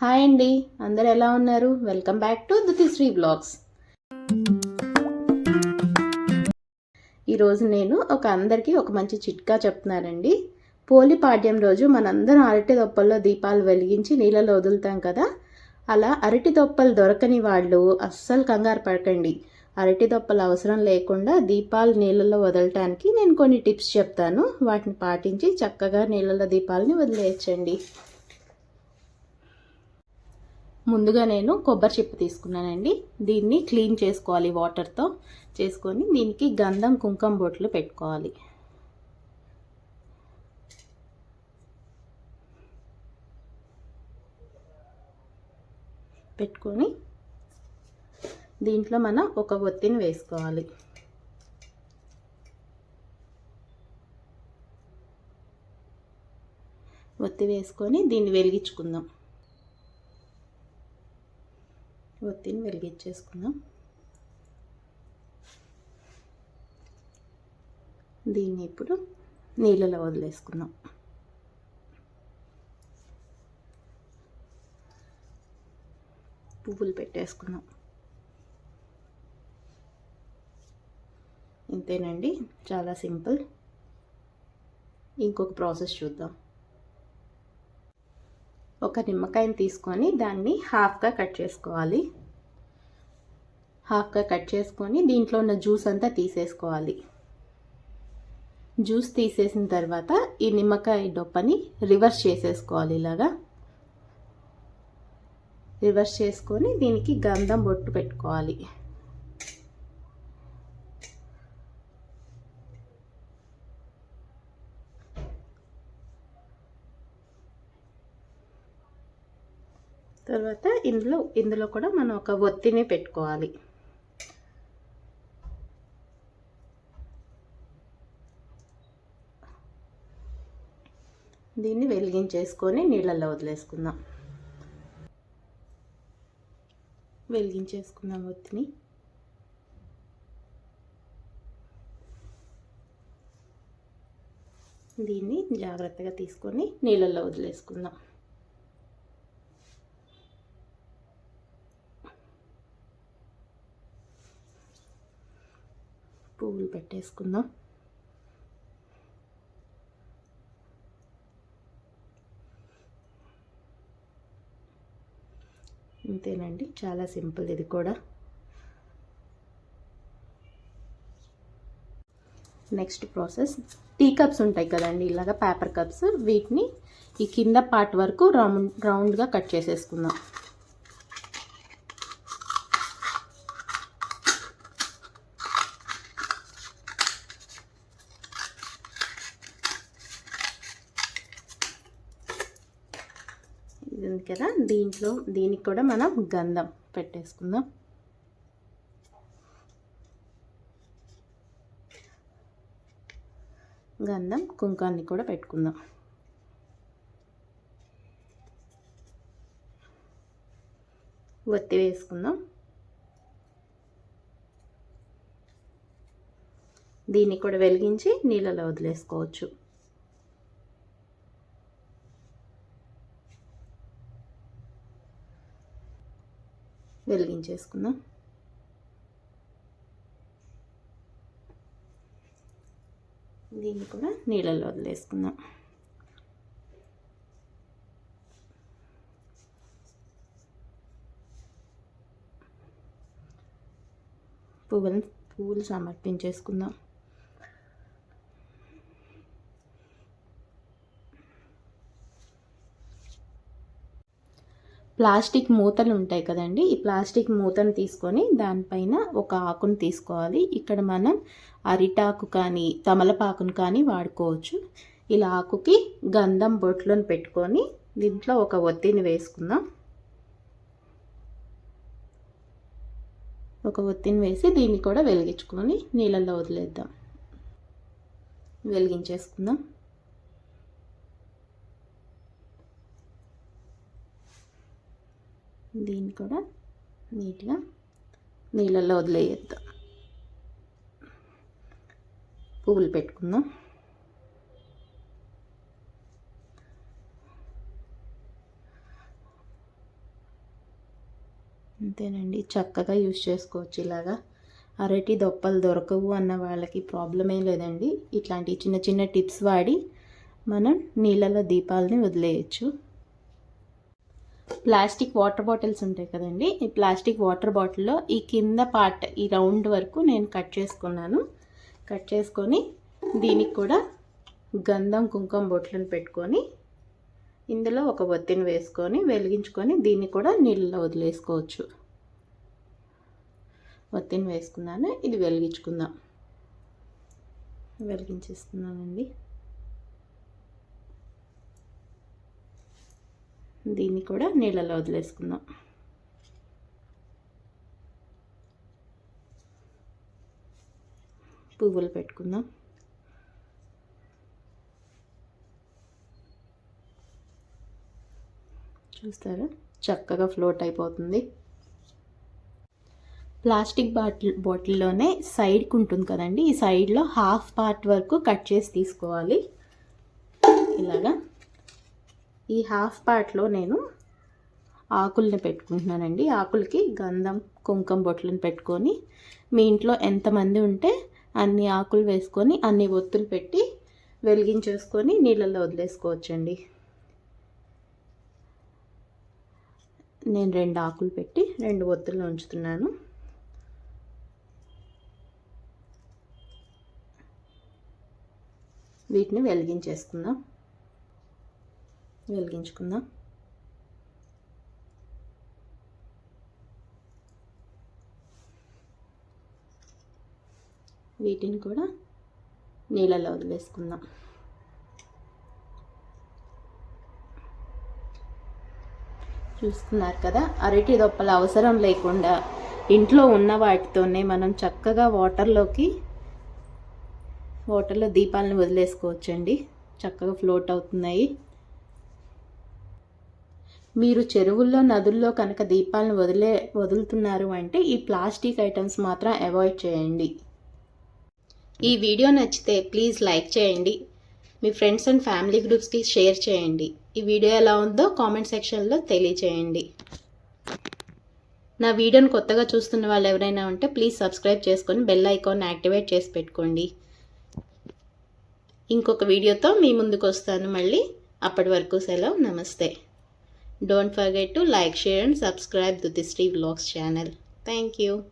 Hi అండి. అందరు ఎలా ఉన్నారు? Welcome back to Sri blogs ఈరోజు నేను ఒక అందరికీ ఒక మంచి చిట్కా చెప్తున్నానండి. పోలి పాడ్యం రోజు మనందరం అరటి దొప్పల్లో దీపాలు వెలిగించి నీళ్ళలో వదులుతాం కదా? అలా అరటి దొప్పలు దొరకని వాళ్ళు అస్సలు కంగారు పడకండి. అరటి దొప్పలు అవసరం లేకుండా దీపాలు నీళ్ళలో వదలటానికి నేను కొన్ని టిప్స్ చెప్తాను. వాటిని పాటించి చక్కగా నీళ్ళలో దీపాలని వదిలేయచ్చండి. ముందుగా నేను కొబ్బరి చిప్ప తీసుకున్నానండి. దీన్ని క్లీన్ చేసుకోవాలి వాటర్తో. చేసుకొని దీనికి గంధం కుంకుమ బొట్లు పెట్టుకోవాలి. పెట్టుకొని దీంట్లో మనం ఒక ఒత్తిని వేసుకోవాలి. ఒత్తి వేసుకొని దీన్ని వెలిగించుకుందాం. ఒత్తిని వెలిగించేసుకుందాం. దీన్ని ఇప్పుడు నీళ్ళలో వదిలేసుకుందాం. పువ్వులు పెట్టేసుకుందాం. ఇంతేనండి చాలా సింపుల్. ఇంకొక ప్రాసెస్ చూద్దాం. ఒక నిమ్మకాయని తీసుకొని దాన్ని హాఫ్గా కట్ చేసుకోవాలి. హాఫ్గా కట్ చేసుకొని దీంట్లో ఉన్న జ్యూస్ అంతా తీసేసుకోవాలి. జ్యూస్ తీసేసిన తర్వాత ఈ నిమ్మకాయ డొప్పని రివర్స్ చేసేసుకోవాలి ఇలాగా. రివర్స్ చేసుకొని దీనికి గంధం బొట్టు పెట్టుకోవాలి. తర్వాత ఇందులో ఇందులో కూడా మనం ఒక ఒత్తిని పెట్టుకోవాలి. దీన్ని వెలిగించేసుకొని నీళ్ళల్లో వదిలేసుకుందాం. వెలిగించేసుకుందాం ఒత్తిని. దీన్ని జాగ్రత్తగా తీసుకొని నీళ్ళల్లో వదిలేసుకుందాం. పువ్వులు పెట్టేసుకుందాం. అంతేనండి చాలా సింపుల్ ఇది కూడా. నెక్స్ట్ ప్రాసెస్ టీ కప్స్ ఉంటాయి కదండి ఇలాగ పేపర్ కప్స్ వీటిని ఈ కింద పార్ట్ వరకు రౌండ్ రౌండ్గా కట్ చేసేసుకుందాం. ఇది కదా దీంట్లో దీనికి కూడా మనం గంధం పెట్టేసుకుందాం. గంధం కుంకాన్ని కూడా పెట్టుకుందాం. ఒత్తి వేసుకుందాం. దీన్ని కూడా వెలిగించి నీళ్ళలో వదిలేసుకోవచ్చు. వెలిగించేసుకుందాం. దీన్ని కూడా నీళ్ళల్లో వదిలేసుకుందాం. పువ్వులను పువ్వులు సమర్పించేసుకుందాం. ప్లాస్టిక్ మూతలు ఉంటాయి కదండి ఈ ప్లాస్టిక్ మూతను తీసుకొని దానిపైన ఒక ఆకును తీసుకోవాలి. ఇక్కడ మనం అరిటాకు కానీ తమలపాకును కానీ వాడుకోవచ్చు. ఇలా ఆకుకి గంధం బొట్లను పెట్టుకొని దీంట్లో ఒక ఒత్తిని వేసుకుందాం. ఒక ఒత్తిని వేసి దీన్ని కూడా వెలిగించుకొని నీళ్ళల్లో వదిలేద్దాం. వెలిగించేసుకుందాం. దీన్ని కూడా నీట్గా నీళ్ళల్లో వదిలేయద్దు. పువ్వులు పెట్టుకుందాం. అంతేనండి చక్కగా యూజ్ చేసుకోవచ్చు ఇలాగా. అరటి దొప్పలు దొరకవు అన్న వాళ్ళకి ప్రాబ్లం ఏం లేదండి. ఇట్లాంటి చిన్న చిన్న టిప్స్ వాడి మనం నీళ్ళలో దీపాలని వదిలేయచ్చు. ప్లాస్టిక్ వాటర్ బాటిల్స్ ఉంటాయి కదండి. ఈ ప్లాస్టిక్ వాటర్ బాటిల్లో ఈ కింద పార్ట్ ఈ రౌండ్ వరకు నేను కట్ చేసుకున్నాను. కట్ చేసుకొని దీనికి కూడా గంధం కుంకుమ బొట్లను పెట్టుకొని ఇందులో ఒక ఒత్తిని వేసుకొని వెలిగించుకొని దీన్ని కూడా నీళ్ళలో వదిలేసుకోవచ్చు. ఒత్తిని వేసుకున్నాను. ఇది వెలిగించుకుందాం. వెలిగించేస్తున్నానండి దీన్ని కూడా నీళ్ళలో వదిలేసుకుందాం. పువ్వులు పెట్టుకుందాం. చూస్తారా? చక్కగా ఫ్లోట్ అయిపోతుంది. ప్లాస్టిక్ బాటిల్ బాటిల్లోనే సైడ్కి ఉంటుంది కదండి. ఈ సైడ్లో హాఫ్ పార్ట్ వరకు కట్ చేసి తీసుకోవాలి. ఇలాగా. ఈ హాఫ్ పార్ట్లో నేను ఆకుల్ని పెట్టుకుంటున్నానండి. ఆకులకి గంధం కుంకుమ బొట్లను పెట్టుకొని మీ ఇంట్లో ఎంతమంది ఉంటే అన్ని ఆకులు వేసుకొని అన్ని ఒత్తులు పెట్టి వెలిగించేసుకొని నీళ్ళల్లో వదిలేసుకోవచ్చండి. నేను రెండు ఆకులు పెట్టి రెండు ఒత్తులు ఉంచుతున్నాను. వీటిని వెలిగించేసుకుందాం. వెలిగించుకుందాం. వీటిని కూడా నీళ్ళలో వదిలేసుకుందాం. చూస్తున్నారు కదా అరటి దొప్పల అవసరం లేకుండా ఇంట్లో ఉన్న వాటితోనే మనం చక్కగా వాటర్లోకి వాటర్లో దీపాలను వదిలేసుకోవచ్చండి. చక్కగా ఫ్లోట్ అవుతున్నాయి. మీరు చెరువుల్లో నదుల్లో కనుక దీపాలను వదిలే వదులుతున్నారు అంటే ఈ ప్లాస్టిక్ ఐటమ్స్ మాత్రం అవాయిడ్ చేయండి. ఈ వీడియో నచ్చితే ప్లీజ్ లైక్ చేయండి. మీ ఫ్రెండ్స్ అండ్ ఫ్యామిలీ గ్రూప్స్కి షేర్ చేయండి. ఈ వీడియో ఎలా ఉందో కామెంట్ సెక్షన్లో తెలియచేయండి. నా వీడియోని కొత్తగా చూస్తున్న వాళ్ళు ఎవరైనా ఉంటే ప్లీజ్ సబ్స్క్రైబ్ చేసుకొని బెల్ ఐకాన్ యాక్టివేట్ చేసి పెట్టుకోండి. ఇంకొక వీడియోతో మీ ముందుకు వస్తాను మళ్ళీ. అప్పటి వరకు సెలవు. నమస్తే. Don't forget to like, share and subscribe to the Steve Vlogs channel. Thank you.